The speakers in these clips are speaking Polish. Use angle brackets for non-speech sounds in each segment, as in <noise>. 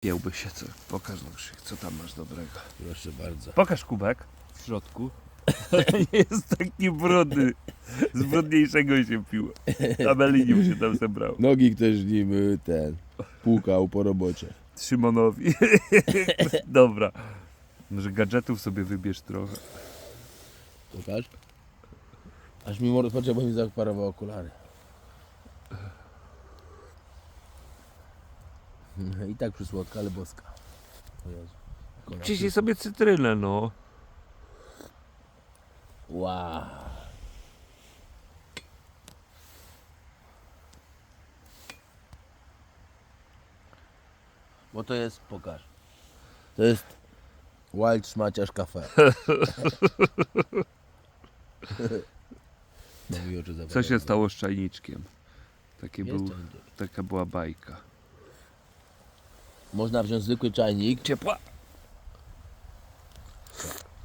Piełby się co. Pokaż no Krzyk, co tam masz dobrego. Proszę bardzo. Pokaż kubek w środku. Nie <laughs> jest taki brudny. Z brudniejszego się piło. Amelinium się tam zebrał. Nogi ktoś nim y, ten płukał po robocie. Szymonowi. <laughs> Dobra. Może gadżetów sobie wybierz trochę. Pokaż. Aż mi mord bo mi zaparował okulary. I tak przysłodka, ale boska. O Jezu. Konia Ciśnij sobie cytrynę, no. Wow. Bo to jest, pokaż. To jest Wild Szmaciarz Cafe. <laughs> Mówi oczy Co się stało z czajniczkiem? Jest był, taka była bajka. Można wziąć zwykły czajnik. Ciepła.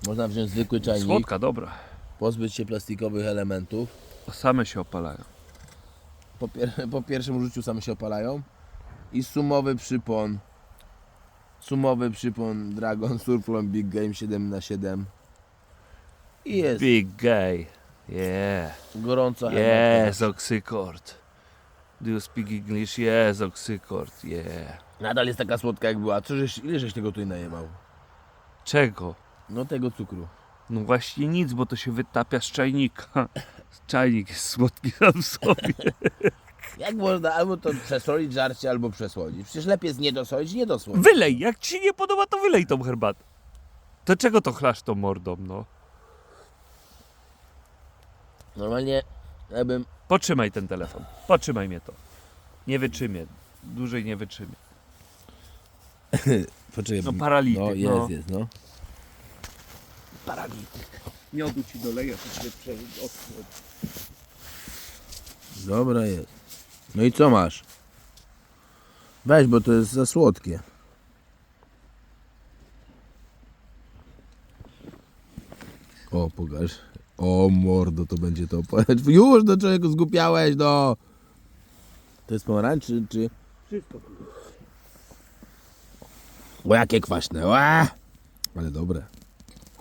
Można wziąć zwykły czajnik, Słodka, dobra. pozbyć się plastikowych elementów. Same się opalają. Po, pier- <laughs> po pierwszym użyciu same się opalają. I sumowy przypon. Sumowy przypon Dragon Surflon Big Game 7x7. I jest Big gay. Yeah. gorąca. Yes, oksykord. Do you speak English? Yes, oksykord. Yeah. Nadal jest taka słodka jak była. Co żeś, ile żeś tego tutaj najebał? Czego? No tego cukru. No właśnie nic, bo to się wytapia z czajnika. <laughs> Czajnik jest słodki <laughs> sam w sobie. Jak można albo to przesolić żarcie, albo przesłodzić? Przecież lepiej jest nie dosolić, nie dosłodzić. Wylej, jak ci się nie podoba, to wylej tą herbatę. To czego to chlasz tą mordą, no? Normalnie jakbym... Potrzymaj ten telefon. Potrzymaj mnie to. Nie wytrzymie. Dłużej nie wytrzymie. <laughs> Poczekaj, No paralityk, No jest, no. jest, no. Paralityk. Miodu ci doleję, to sobie prze... Dobra jest. No i co masz? Weź, bo to jest za słodkie. O, pokaż. O, mordo, to będzie to. <laughs> Już do czego zgupiałeś, no. To jest pomarańcz, czy... czy... Wszystko. O, jakie kwaśne. Ła! Ale dobre.